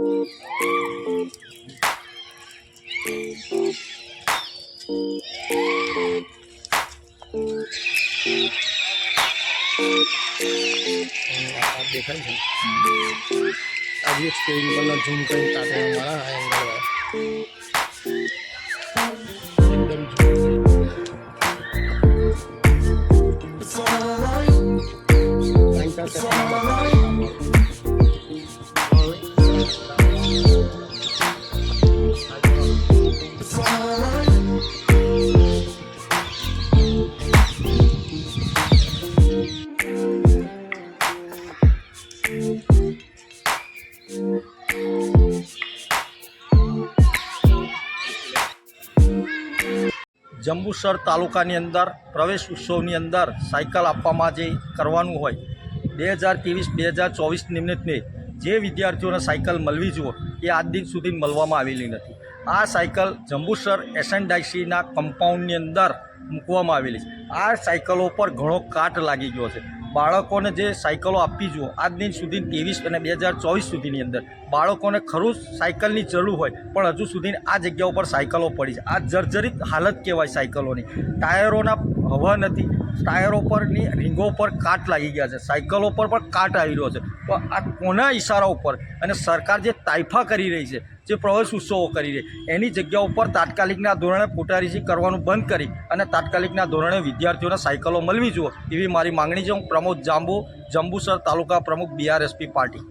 આ દેખાય છે આ જે સ્ટેજ ઉપરના ઝૂમ કરીને કાઢે મારા આ એંગલ એકદમ જંબુસર તાલુકાની અંદર પ્રવેશ ઉત્સવની અંદર સાયકલ આપવામાં જે કરવાનું હોય, બે હજાર ત્રેવીસ, બે હજાર ચોવીસ નિમિત્તે જે વિદ્યાર્થીઓને સાયકલ મળવી જુઓ, એ આજ દિન સુધી મળવામાં આવેલી નથી. આ સાયકલ જંબુસર એસએનડાઈસીના કમ્પાઉન્ડની અંદર મૂકવામાં આવેલી છે. આ સાયકલો પર ઘણો કાટ લાગી ગયો છે. બાળકોને જે સાયકલો આપવી જોઈએ આજ દિન સુધી ત્રેવીસ અને બે હજાર ચોવીસ સુધીની અંદર બાળકોને ખરું સાયકલની જરૂર હોય, પણ હજુ સુધી આ જગ્યા ઉપર સાયકલો પડી છે. આ જર્જરિત હાલત કહેવાય સાયકલોની. ટાયરોના હવા નથી, ટાયરો પરની રીંગો પર કાટ લાગી ગયા છે. સાયકલો પર પણ કાટ આવી રહ્યો છે. તો આ કોના ઇશારા ઉપર? અને સરકાર જે તાઇફા કરી રહી છે જે પ્રવેશ ઉત્સવો કરી રહી એની જગ્યા ઉપર તાત્કાલિકના ધોરણે પોટારીસી કરવાનું બંધ કરી અને તાત્કાલિકના ધોરણે વિદ્યાર્થીઓને સાયકલો મળવી જોઈએ એવી મારી માંગણી છે. હું પ્રમોદ જાંબુ, જંબુસર તાલુકા પ્રમુખ બીઆરએસપી પાર્ટી.